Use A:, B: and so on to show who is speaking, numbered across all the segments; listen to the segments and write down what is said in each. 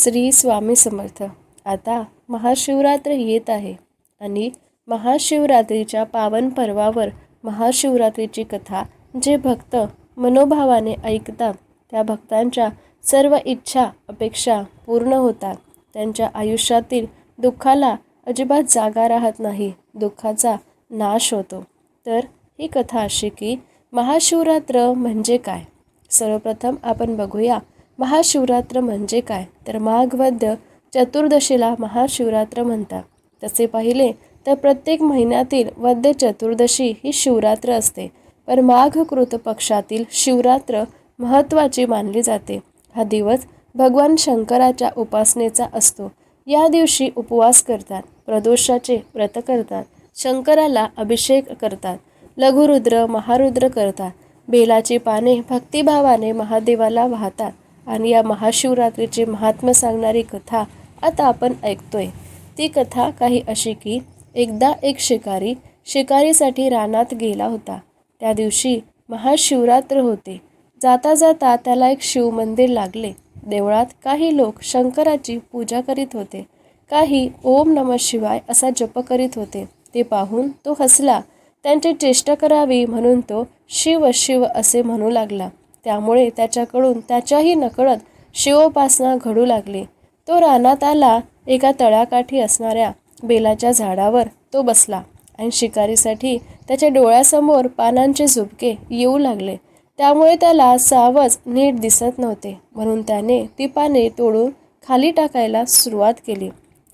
A: श्री स्वामी समर्थ. आता महाशिवरात्र येत आहे आणि महाशिवरात्रीच्या पावन पर्वावर महाशिवरात्रीची कथा जे भक्त मनोभावाने ऐकतात त्या भक्तांच्या सर्व इच्छा अपेक्षा पूर्ण होतात. त्यांच्या आयुष्यातील दुःखाला अजिबात जागा राहत नाही दुःखाचा नाश होतो. तर ही कथा अशी की महाशिवरात्र म्हणजे काय? सर्वप्रथम आपण बघूया महाशिवरात्र म्हणजे काय? तर माघ वद्य चतुर्दशीला महाशिवरात्र म्हणतात. तसे पाहिले तर प्रत्येक महिन्यातील वद्य चतुर्दशी ही शिवरात्र असते. पण माघ कृत पक्षातील शिवरात्र महत्त्वाची मानली जाते. हा दिवस भगवान शंकराच्या उपासनेचा असतो. या दिवशी उपवास करतात प्रदोषाचे व्रत करतात शंकराला अभिषेक करतात लघुरुद्र महारुद्र करतात बेलाची पाने भक्तिभावाने महादेवाला वाहतात आणि या महाशिवरात्रीचे महात्म्य सांगणारी कथा आता आपण ऐकतोय. ती कथा काही अशी की एकदा एक शिकारी शिकारीसाठी रानात गेला होता. त्या दिवशी महाशिवरात्र होते. जाता जाता त्याला एक शिवमंदिर लागले. देवळात काही लोक शंकराची पूजा करीत होते. काही ओम नम शिवाय असा जप करीत होते. ते पाहून तो हसला. त्यांची चेष्टा करावी म्हणून तो शिव शिव असे म्हणू लागला. त्यामुळे त्याच्याकडून त्याच्याही नकळत शिवोपासना घडू लागली. तो रानात आला एका तळ्याकाठी असणाऱ्या बेलाच्या झाडावर तो बसला आणि शिकारीसाठी त्याच्या डोळ्यासमोर पानांचे झुबके येऊ लागले. त्यामुळे त्याला सावज नीट दिसत नव्हते म्हणून त्याने ती पाने तोडून खाली टाकायला सुरुवात केली.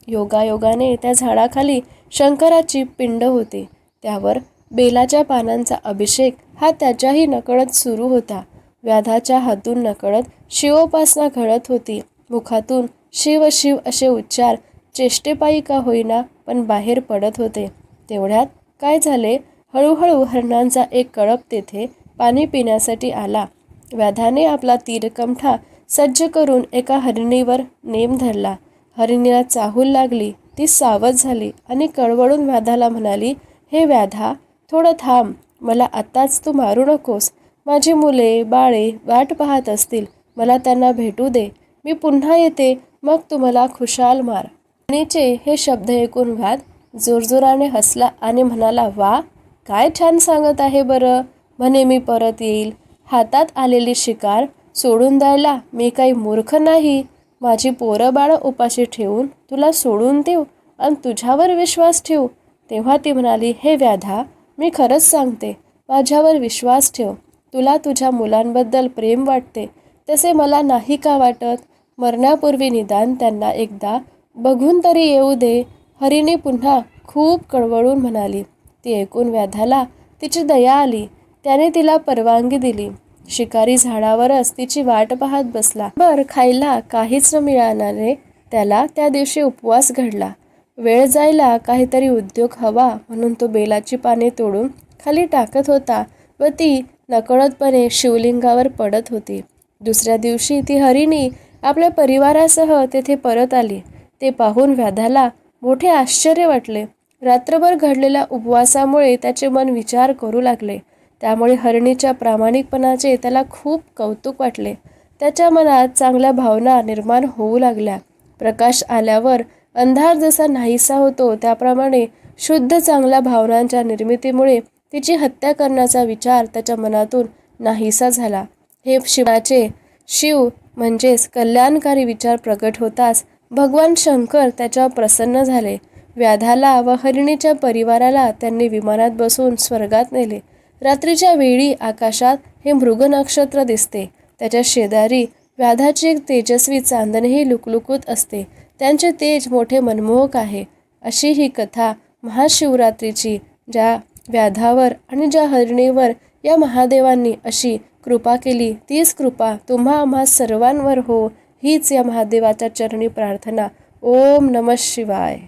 A: योगायोगाने त्या झाडाखाली शंकराची पिंड होती. त्यावर बेलाच्या पानांचा अभिषेक हा त्याच्याही नकळत सुरू होता. व्याधाच्या हातून नकळत शिवोपासना घडत होती. मुखातून शिव शिव असे उच्चार चेष्टेपायी का होईना पण बाहेर पडत होते. तेवढ्यात काय झाले? हळूहळू हरणांचा एक कळप तेथे पाणी पिण्यासाठी आला. व्याधाने आपला तीरकमठा सज्ज करून एका हरिणीवर नेम धरला. हरिणीला चाहूल लागली. ती सावध झाली आणि कळवळून व्याधाला म्हणाली हे व्याधा थोडं थांब. मला आत्ताच तू मारू नकोस. माझी मुले बाळे वाट पाहत असतील. मला त्यांना भेटू दे. मी पुन्हा येते. मग तुम्हाला खुशाल मार. हरिणीचे हे शब्द ऐकून व्याध जोरजोराने हसला आणि म्हणाला वा काय छान सांगत आहे बरं. म्हणे मी परत येईल. हातात आलेली शिकार सोडून द्यायला मी काही मूर्ख नाही. माझी पोरं बाळं उपाशी ठेवून तुला सोडून देऊ आणि तुझ्यावर विश्वास ठेवू. तेव्हा ती म्हणाली हे व्याधा मी खरंच सांगते. माझ्यावर विश्वास ठेव. तुला तुझ्या मुलांबद्दल प्रेम वाटते तसे मला नाही का वाटत? मरण्यापूर्वी निदान त्यांना एकदा बघून तरी येऊ दे. हरिने पुन्हा खूप कळवळून म्हणाली. ती ऐकून व्याधाला तिची दया आली. त्याने तिला परवानगी दिली. शिकारी झाडावरच तिची वाट पाहत बसला. बर खायला काहीच न मिळाल्याने त्याला त्या दिवशी उपवास घडला. वेळ जायला काहीतरी उद्योग हवा म्हणून तो बेलाची पाने तोडून खाली टाकत होता व ती नकळतपणे शिवलिंगावर पडत होती. दुसऱ्या दिवशी ती हरिणी आपल्या परिवारासह तेथे परत आली. ते पाहून व्याधाला मोठे आश्चर्य वाटले. रात्रभर घडलेल्या उपवासामुळे त्याचे मन विचार करू लागले. त्यामुळे हरिणीच्या प्रामाणिकपणाचे त्याला खूप कौतुक वाटले. त्याच्या मनात चांगल्या भावना निर्माण होऊ लागल्या. प्रकाश आल्यावर अंधार जसा नाहीसा होतो त्याप्रमाणे शुद्ध चांगल्या भावनांच्या निर्मितीमुळे तिची हत्या करण्याचा विचार त्याच्या मनातून नाहीसा झाला. हे शिवाचे शिव म्हणजेच कल्याणकारी विचार प्रकट होताच भगवान शंकर त्याच्यावर प्रसन्न झाले. व्याधाला व हरिणीच्या परिवाराला त्यांनी विमानात बसून स्वर्गात नेले. रात्रीच्या वेळी आकाशात हे मृग नक्षत्र दिसते. त्याच्या शेजारी व्याधाची एक तेजस्वी चांदणही लुकलुकूत असते. त्यांचे तेज मोठे मनमोहक आहे. अशी ही कथा महाशिवरात्रीची ज्या व्याधावर आणि ज्या हरिणीवर या महादेवांनी अशी कृपा केली तीच कृपा तुम्हा आम्हा सर्वांवर हो. हीच या महादेवाच्या चरणी प्रार्थना. ओम नम शिवाय.